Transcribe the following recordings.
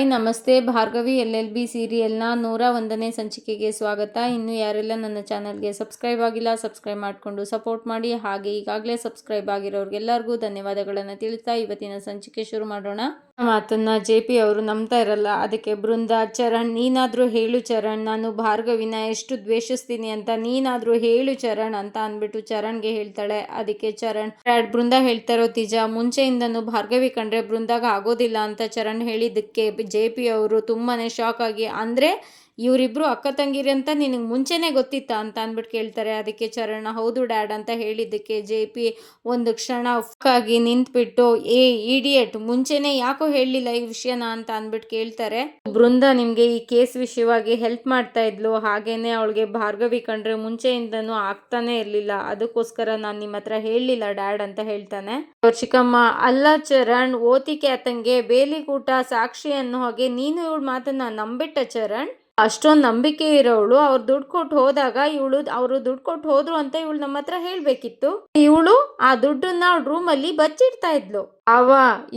Hi, ನಮಸ್ತೆ. Bhargavi, L L B ಸೀರಿಯಲ್ನ ನೂರ ಒಂದನೇ ಸಂಚಿಕೆಗೆ ಸ್ವಾಗತ. ಇನ್ನು ಯಾರೆಲ್ಲ ನನ್ನ ಚಾನಲ್ಗೆ ಸಬ್ಸ್ಕ್ರೈಬ್ ಆಗಿಲ್ಲ, ಸಬ್ಸ್ಕ್ರೈಬ್ ಮಾಡಿಕೊಂಡು ಸಪೋರ್ಟ್ ಮಾಡಿ. ಹಾಗೆ ಈಗಾಗಲೇ ಸಬ್ಸ್ಕ್ರೈಬ್ ಆಗಿರೋರಿಗೆಲ್ಲರಿಗೂ ಧನ್ಯವಾದಗಳನ್ನು ತಿಳಿಸ್ತಾ ಇವತ್ತಿನ ಸಂಚಿಕೆ ಶುರು ಮಾಡೋಣ. ಮಾತನ್ನ ಜೆ ಪಿ ಅವರು ನಂಬ್ತಾ ಇರಲ್ಲ. ಅದಕ್ಕೆ ಬೃಂದ, ಚರಣ್, ನೀನಾದರೂ ಹೇಳು ಚರಣ್, ನಾನು ಭಾರ್ಗವಿನ ಎಷ್ಟು ದ್ವೇಷಿಸ್ತೀನಿ ಅಂತ ನೀನಾದರೂ ಹೇಳು ಚರಣ್ ಅಂತ ಅಂದ್ಬಿಟ್ಟು ಚರಣ್ಗೆ ಹೇಳ್ತಾಳೆ. ಅದಕ್ಕೆ ಚರಣ್ ಬೃಂದ ಹೇಳ್ತಾ ಇರೋ ನಿಜ, ಮುಂಚೆಯಿಂದನೂ ಭಾರ್ಗವಿ ಕಂಡ್ರೆ ಬೃಂದಾಗ ಆಗೋದಿಲ್ಲ ಅಂತ ಚರಣ್ ಹೇಳಿದ್ದಕ್ಕೆ ಜೆ ಪಿ ಅವರು ತುಂಬಾನೇ ಶಾಕ್ ಆಗಿ, ಅಂದ್ರೆ ಇವರಿಬ್ರು ಅಕ್ಕ ತಂಗಿರಿ ಅಂತ ನಿನಗೆ ಮುಂಚೆನೇ ಗೊತ್ತಿತ್ತಾ ಅಂತ ಅಂದ್ಬಿಟ್ಟು ಕೇಳ್ತಾರೆ. ಅದಕ್ಕೆ ಚರಣ ಹೌದು ಡ್ಯಾಡ್ ಅಂತ ಹೇಳಿದ್ದಕ್ಕೆ ಜೆ ಪಿ ಒಂದು ಕ್ಷಣ ಆಗಿ ನಿಂತ್ಬಿಟ್ಟು, ಏ ಇಡಿಯಟ್ ಮುಂಚೆನೆ ಯಾಕೋ ಹೇಳಲಿಲ್ಲ ಈ ವಿಷಯನ ಅಂತ ಅಂದ್ಬಿಟ್ಟು ಕೇಳ್ತಾರೆ. ಬೃಂದ ನಿಮಗೆ ಈ ಕೇಸ್ ವಿಷಯವಾಗಿ ಹೆಲ್ಪ್ ಮಾಡ್ತಾ ಇದ್ಲು. ಹಾಗೇನೆ ಅವಳಿಗೆ ಭಾರ್ಗವಿ ಕಂಡ್ರೆ ಮುಂಚೆಯಿಂದನೂ ಆಗ್ತಾನೆ ಇರಲಿಲ್ಲ. ಅದಕ್ಕೋಸ್ಕರ ನಾನು ನಿಮ್ಮ ಹತ್ರ ಹೇಳಲಿಲ್ಲ ಡ್ಯಾಡ್ ಅಂತ ಹೇಳ್ತಾನೆ. ಅವ್ರ ಚಿಕ್ಕಮ್ಮ, ಅಲ್ಲ ಚರಣ್, ಓತಿಕೆ ಆತಂಗೆ ಬೇಲಿಗೂಟ ಸಾಕ್ಷಿ ಅನ್ನೋ ಹಾಗೆ ನೀನು ಇವಳ ಮಾತನ್ನ ನಂಬಿಟ್ಟ ಚರಣ್? ಅಷ್ಟೊಂದು ನಂಬಿಕೆ ಇರೋವಳು. ಅವ್ರು ದುಡ್ಡು ಕೊಟ್ಟು ಹೋದಾಗ ಇವಳು, ಅವರು ದುಡ್ಡು ಕೊಟ್ಟು ಹೋದ್ರು ಅಂತ ಇವಳು ನಮ್ಮ ಹತ್ರ ಹೇಳ್ಬೇಕಿತ್ತು. ಇವಳು ಆ ದುಡ್ಡನ್ನ ರೂಮಲ್ಲಿ ಬಚ್ಚಿಡ್ತಾ ಇದ್ಲು. ಅವ,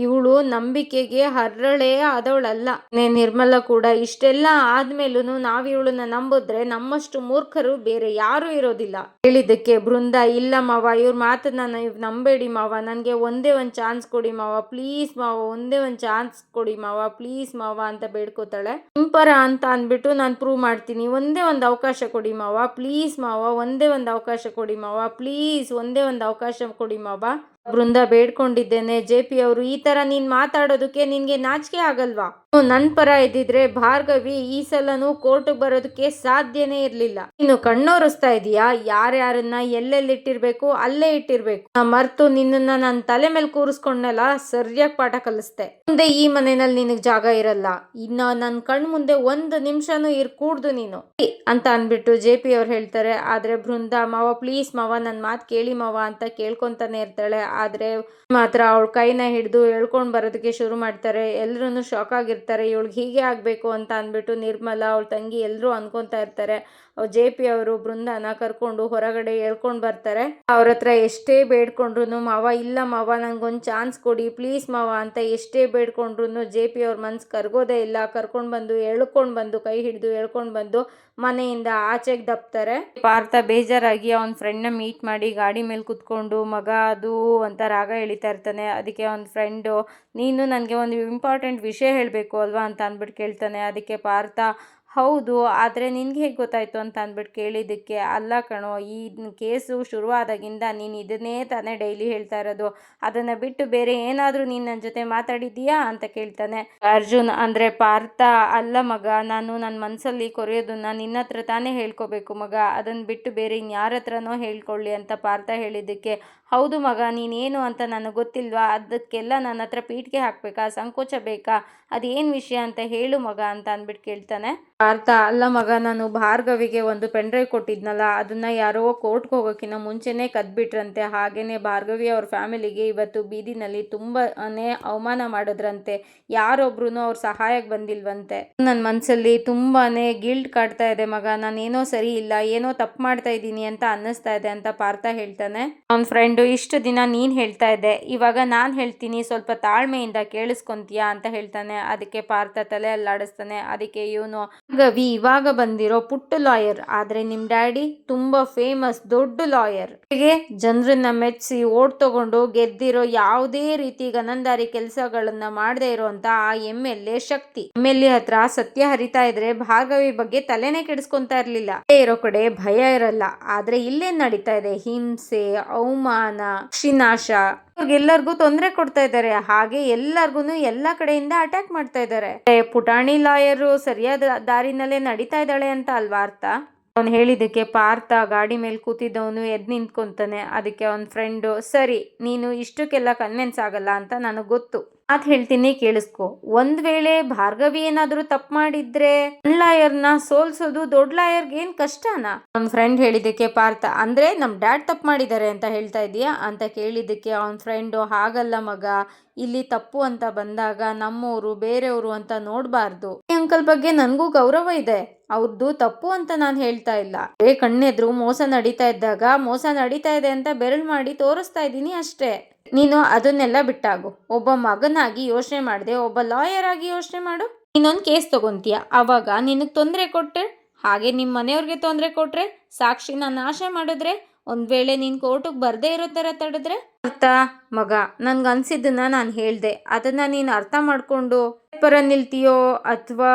ಇವಳು ನಂಬಿಕೆಗೆ ಹರಳೆ ಆದವಳಲ್ಲ. ನೇ ನಿರ್ಮಲ ಕೂಡ ಇಷ್ಟೆಲ್ಲ ಆದ್ಮೇಲೂ ನಾವ್ ಇವಳನ್ನ ನಂಬಿದ್ರೆ ನಮ್ಮಷ್ಟು ಮೂರ್ಖರು ಬೇರೆ ಯಾರು ಇರೋದಿಲ್ಲ. ಹೇಳಿದ್ದಕ್ಕೆ ಬೃಂದ, ಇಲ್ಲ ಮಾವ, ಇವ್ರ ಮಾತನ್ನ ನೀವು ನಂಬೇಡಿ ಮಾವ, ನನಗೆ ಒಂದೇ ಒಂದು ಚಾನ್ಸ್ ಕೊಡಿ ಮಾವ, ಪ್ಲೀಸ್ ಮಾವ, ಒಂದೇ ಒಂದು ಚಾನ್ಸ್ ಕೊಡಿ ಮಾವ, ಪ್ಲೀಸ್ ಮಾವ ಅಂತ ಬೇಡ್ಕೋತಾಳೆ. ಇಂಪರ ಅಂತ ಅಂದ್ಬಿಟ್ಟು ನಾನು ಪ್ರೂವ್ ಮಾಡ್ತೀನಿ, ಒಂದೇ ಒಂದು ಅವಕಾಶ ಕೊಡಿ ಮಾವ, ಪ್ಲೀಸ್ ಮಾವ, ಒಂದೇ ಒಂದು ಅವಕಾಶ ಕೊಡಿ ಮಾವ, ಪ್ಲೀಸ್ ಒಂದೇ ಒಂದು ಅವಕಾಶ ಕೊಡಿ ಮಾವ. ಬೃಂದ ಬೇಡ್ಕೊಂಡಿದ್ದೇನೆ, ಜೆ ಪಿ ಅವರು ಈ ತರ ನೀನ್ ಮಾತಾಡೋದಕ್ಕೆ ನಿನ್ಗೆ ನಾಚಿಕೆ ಆಗಲ್ವಾ? ನನ್ ಪರ ಇದ್ದಿದ್ರೆ ಭಾರ್ಗವಿ ಈ ಸಲನೂ ಕೋರ್ಟ್ ಬರೋದಕ್ಕೆ ಸಾಧ್ಯನೇ ಇರ್ಲಿಲ್ಲ. ನೀನು ಕಣ್ಣೋರಿಸ್ತಾ ಇದೀಯಾ? ಯಾರ್ಯಾರನ್ನ ಎಲ್ಲೆಲ್ಲಿ ಇಟ್ಟಿರ್ಬೇಕು ಅಲ್ಲೇ ಇಟ್ಟಿರ್ಬೇಕು. ಮರ್ತು ನಿನ್ನನ್ನ ನನ್ ತಲೆ ಮೇಲೆ ಕೂರಿಸ್ಕೊಂಡಲ್ಲ ಸರಿಯಾಗಿ ಪಾಠ ಕಲಿಸ್ತೆ ಮುಂದೆ ಈ ಮನೆಯಲ್ಲಿ ನಿನಗ್ ಜಾಗ ಇರಲ್ಲ. ಇನ್ನ ನನ್ ಕಣ್ ಮುಂದೆ ಒಂದು ನಿಮಿಷನೂ ಇರ್ ಕೂಡ್ದು ನೀನು ಅಂತ ಅನ್ಬಿಟ್ಟು ಜೆ ಪಿ ಅವ್ರು ಹೇಳ್ತಾರೆ. ಆದ್ರೆ ಬೃಂದ ಮಾವ, ಪ್ಲೀಸ್ ಮಾವ, ನನ್ ಮಾತ್ ಕೇಳಿ ಮಾವ ಅಂತ ಕೇಳ್ಕೊಂತಾನೆ ಇರ್ತಾಳೆ. ಆದರೆ ಮಾತ್ರ ಅವಳ ಕೈನ ಹಿಡಿದು ಹೇಳ್ಕೊಂಡು ಬರೋದಕ್ಕೆ ಶುರು ಮಾಡ್ತಾರೆ. ಎಲ್ಲರೂ ಶಾಕ್ ಆಗಿರ್ತಾರೆ. ಇವಳಿಗೆ ಹೀಗೆ ಆಗಬೇಕು ಅಂತ ಅಂದ್ಬಿಟ್ಟು ನಿರ್ಮಲ ಅವಳ ತಂಗಿ ಎಲ್ಲರೂ ಅಂದ್ಕೊತಾ ಇರ್ತಾರೆ. ಜೆ ಪಿ ಅವರು ಬೃಂದಾನ ಕರ್ಕೊಂಡು ಹೊರಗಡೆ ಹೇಳ್ಕೊಂಡು ಬರ್ತಾರೆ. ಅವ್ರ ಹತ್ರ ಎಷ್ಟೇ ಬೇಡ್ಕೊಂಡ್ರು ಮಾವ, ಇಲ್ಲ ಮಾವ, ನಂಗೊಂದು ಚಾನ್ಸ್ ಕೊಡಿ, ಪ್ಲೀಸ್ ಮಾವ, ಅಂತ ಎಷ್ಟೇ ಬೇಡ್ಕೊಂಡ್ರು ಜೆ ಪಿ ಅವ್ರ ಮನ್ಸು ಕರ್ಗೋದೇ ಇಲ್ಲ. ಕರ್ಕೊಂಡು ಬಂದು, ಎಳ್ಕೊಂಡು ಬಂದು, ಕೈ ಹಿಡಿದು ಎಳ್ಕೊಂಡು ಬಂದು ಮನೆಯಿಂದ ಆಚೆಗೆ ದಪ್ತಾರೆ. ಪಾರ್ಥ ಬೇಜಾರಾಗಿ ಅವನ ಫ್ರೆಂಡ್ನ ಮೀಟ್ ಮಾಡಿ ಗಾಡಿ ಮೇಲೆ ಕುತ್ಕೊಂಡು, ಮಗ, ಅದು, ಅಂತ ರಾಗ ಎಳಿತಾ ಇರ್ತಾನೆ. ಅದಕ್ಕೆ ಅವನ ಫ್ರೆಂಡು ನೀನು ನನಗೆ ಒಂದು ಇಂಪಾರ್ಟೆಂಟ್ ವಿಷಯ ಹೇಳಬೇಕು ಅಲ್ವಾ? ಅಂತ ಅಂದ್ಬಿಟ್ಟು ಕೇಳ್ತಾನೆ. ಅದಕ್ಕೆ ಪಾರ್ಥ ಹೌದು, ಆದರೆ ನಿನಗೆ ಹೇಗೆ ಗೊತ್ತಾಯ್ತು ಅಂತ ಅಂದ್ಬಿಟ್ಟು ಕೇಳಿದ್ದಕ್ಕೆ, ಅಲ್ಲ ಕಣೋ, ಈ ಕೇಸು ಶುರುವಾದಾಗಿಂದ ನೀನು ಇದನ್ನೇ ತಾನೇ ಡೈಲಿ ಹೇಳ್ತಾ ಇರೋದು. ಅದನ್ನು ಬಿಟ್ಟು ಬೇರೆ ಏನಾದರೂ ನೀನು ನನ್ನ ಜೊತೆ ಮಾತಾಡಿದ್ದೀಯಾ? ಅಂತ ಕೇಳ್ತಾನೆ. ಅರ್ಜುನ್ ಅಂದರೆ, ಪಾರ್ಥ, ಅಲ್ಲ ಮಗ, ನಾನು ನನ್ನ ಮನಸ್ಸಲ್ಲಿ ಕೊರೆಯೋದನ್ನು ನಿನ್ನ ಹತ್ರ ತಾನೇ ಹೇಳ್ಕೋಬೇಕು ಮಗ. ಅದನ್ನು ಬಿಟ್ಟು ಬೇರೆ ಇನ್ಯಾರ ಹತ್ರನೋ ಹೇಳ್ಕೊಳ್ಳಿ ಅಂತ ಪಾರ್ಥ ಹೇಳಿದ್ದಕ್ಕೆ ಹೌದು ಮಗ, ನೀನೇನು ಅಂತ ನನಗೆ ಗೊತ್ತಿಲ್ವಾ? ಅದಕ್ಕೆಲ್ಲ ನನ್ನ ಹತ್ರ ಪೀಠಿಗೆ ಹಾಕಬೇಕಾ? ಸಂಕೋಚ ಬೇಕಾ? ಅದೇನು ವಿಷಯ ಅಂತ ಹೇಳು ಮಗ ಅಂತ ಅಂದ್ಬಿಟ್ಟು ಕೇಳ್ತಾನೆ. ಪಾರ್ಥ ಅಲ್ಲ ಮಗ, ನಾನು ಭಾರ್ಗವಿಗೆ ಒಂದು ಪೆಂಡ್ರೈವ್ ಕೊಟ್ಟಿದ್ನಲ್ಲ, ಅದನ್ನ ಯಾರೋ ಕೋರ್ಟ್ಗೆ ಹೋಗೋಕ್ಕಿಂತ ಮುಂಚೆನೇ ಕದ್ಬಿಟ್ರಂತೆ. ಹಾಗೆಯೇ ಭಾರ್ಗವಿ ಅವ್ರ ಫ್ಯಾಮಿಲಿಗೆ ಇವತ್ತು ಬೀದಿನಲ್ಲಿ ತುಂಬಾನೇ ಅವಮಾನ ಮಾಡಿದ್ರಂತೆ. ಯಾರೊಬ್ರು ಅವ್ರ ಸಹಾಯಕ್ಕೆ ಬಂದಿಲ್ವಂತೆ. ನನ್ನ ಮನಸ್ಸಲ್ಲಿ ತುಂಬಾನೇ ಗಿಲ್ಟ್ ಕಾಡ್ತಾ ಇದೆ ಮಗ. ನಾನೇನೋ ಸರಿ ಇಲ್ಲ, ಏನೋ ತಪ್ಪು ಮಾಡ್ತಾ ಇದ್ದೀನಿ ಅಂತ ಅನ್ನಿಸ್ತಾ ಇದೆ ಅಂತ ಪಾರ್ಥ ಹೇಳ್ತಾನೆ. ಅವನ ಫ್ರೆಂಡು ಇಷ್ಟು ದಿನ ನೀನು ಹೇಳ್ತಾ ಇದ್ದೆ, ಇವಾಗ ನಾನು ಹೇಳ್ತೀನಿ, ಸ್ವಲ್ಪ ತಾಳ್ಮೆಯಿಂದ ಕೇಳಿಸ್ಕೊಂತೀಯಾ ಅಂತ ಹೇಳ್ತಾನೆ. ಅದಕ್ಕೆ ಪಾರ್ಥ ತಲೆ ಅಲ್ಲಾಡಿಸ್ತಾನೆ. ಅದಕ್ಕೆ ಇವನು ಗವಿ ಇವಾಗ ಬಂದಿರೋ ಪುಟ್ಟ ಲಾಯರ್, ಆದರೆ ನಿಮ್ಮ ಡ್ಯಾಡಿ ತುಂಬ ಫೇಮಸ್, ದೊಡ್ಡ ಲಾಯರ್. ಜನರನ್ನ ಮೆಚ್ಚಿಸಿ ಓಟ್ ತಗೊಂಡು ಗೆದ್ದಿರೋ ಯಾವುದೇ ರೀತಿ ಗನಂದಾರಿ ಕೆಲಸಗಳನ್ನ ಮಾಡದೇ ಇರುವಂತ ಆ M L A Shakti. M L A ಹತ್ರ ಸತ್ಯ ಹರಿತಾ ಇದ್ರೆ ಭಾರ್ಗವಿ ಬಗ್ಗೆ ತಲೆನೇ ಕೆಡಿಸ್ಕೊಂತಾ ಇರಲಿಲ್ಲ. ಇರೋ ಕಡೆ ಭಯ ಇರಲ್ಲ. ಆದ್ರೆ ಇಲ್ಲೇನ್ ನಡೀತಾ ಇದೆ? ಹಿಂಸೆ, ಅವಮಾನ ಶಿನಾಶ ಎಲ್ಲರಿಗೂ ತೊಂದರೆ ಕೊಡ್ತಾ ಇದ್ದಾರೆ. ಹಾಗೆ ಎಲ್ಲರಿಗೂ ಎಲ್ಲಾ ಕಡೆಯಿಂದ ಅಟ್ಯಾಕ್ ಮಾಡ್ತಾ ಇದ್ದಾರೆ. ಪುಟಾಣಿ ಲಾಯರ್ ಸರಿಯಾದ ದಾರಿನಲ್ಲೇ ನಡೀತಾ ಇದ್ದಾಳೆ ಅಂತ ಅಲ್ವಾ ಅರ್ಥ? ಅವನು ಹೇಳಿದಕ್ಕೆ ಪಾರ್ಥ ಗಾಡಿ ಮೇಲೆ ಕೂತಿದ್ದವನು ಎದ್ ನಿಂತ್ಕೊಂತಾನೆ. ಅದಕ್ಕೆ ಅವನ ಫ್ರೆಂಡು ಸರಿ, ನೀನು ಇಷ್ಟಕ್ಕೆಲ್ಲ ಕನ್ವಿನ್ಸ್ ಆಗಲ್ಲ ಅಂತ ನನಗೆ ಗೊತ್ತು. ಮಾತು ಹೇಳ್ತೀನಿ, ಕೇಳಿಸ್ಕೊ. ಒಂದ್ ವೇಳೆ ಭಾರ್ಗವಿ ಏನಾದ್ರೂ ತಪ್ಪು ಮಾಡಿದ್ರೆ ಲಾಯರ್ನ ಸೋಲ್ಸೋದು ದೊಡ್ಡ ಲಾಯರ್ಗೆ ಏನ್ ಕಷ್ಟನಾ? ಅವನ್ ಫ್ರೆಂಡ್ ಹೇಳಿದಕ್ಕೆ ಪಾರ್ಥ, ಅಂದ್ರೆ ನಮ್ ಡ್ಯಾಡ್ ತಪ್ಪು ಮಾಡಿದ್ದಾರೆ ಅಂತ ಹೇಳ್ತಾ ಇದೀಯಾ ಅಂತ ಕೇಳಿದಕ್ಕೆ ಅವನ್ ಫ್ರೆಂಡು, ಹಾಗಲ್ಲ ಮಗ, ಇಲ್ಲಿ ತಪ್ಪು ಅಂತ ಬಂದಾಗ ನಮ್ಮವರು ಬೇರೆಯವರು ಅಂತ ನೋಡಬಾರ್ದು. ಈ ಅಂಕಲ್ ಬಗ್ಗೆ ನನ್ಗೂ ಗೌರವ ಇದೆ. ಅವ್ರದ್ದು ತಪ್ಪು ಅಂತ ನಾನು ಹೇಳ್ತಾ ಇಲ್ಲ. ಏ ಕಣ್ಣೆದ್ರು, ಮೋಸ ನಡೀತಾ ಇದ್ದಾಗ ಮೋಸ ನಡೀತಾ ಇದೆ ಅಂತ ಬೆರಳು ಮಾಡಿ ತೋರಿಸ್ತಾ ಇದ್ದೀನಿ ಅಷ್ಟೇ. ನೀನು ಅದನ್ನೆಲ್ಲ ಬಿಟ್ಟಾಗು. ಒಬ್ಬ ಮಗನಾಗಿ ಯೋಚನೆ ಮಾಡಿದೆ, ಒಬ್ಬ ಲಾಯರ್ ಆಗಿ ಯೋಚನೆ ಮಾಡು. ನೀನೊಂದು ಕೇಸ್ ತಗೊಂತೀಯ. ಅವಾಗ ನಿನಗೆ ತೊಂದರೆ ಕೊಟ್ಟರೆ ಹಾಗೆ ನಿಮ್ಮ ಮನೆಯವ್ರಿಗೆ ತೊಂದರೆ ಕೊಟ್ಟರೆ ಸಾಕ್ಷಿನ ನಾಶ ಮಾಡಿದ್ರೆ, ಒಂದು ವೇಳೆ ನೀನು ಕೋರ್ಟಿಗೆ ಬರದೇ ಇರೋ ಥರ ತಡೆದ್ರೆ? ಅರ್ಥ, ಮಗ. ನನ್ಗೆ ಅನ್ಸಿದ್ದನ್ನ ನಾನು ಹೇಳಿದೆ. ಅದನ್ನು ನೀನು ಅರ್ಥ ಮಾಡಿಕೊಂಡು ಪರ ನಿಲ್ತೀಯೋ ಅಥವಾ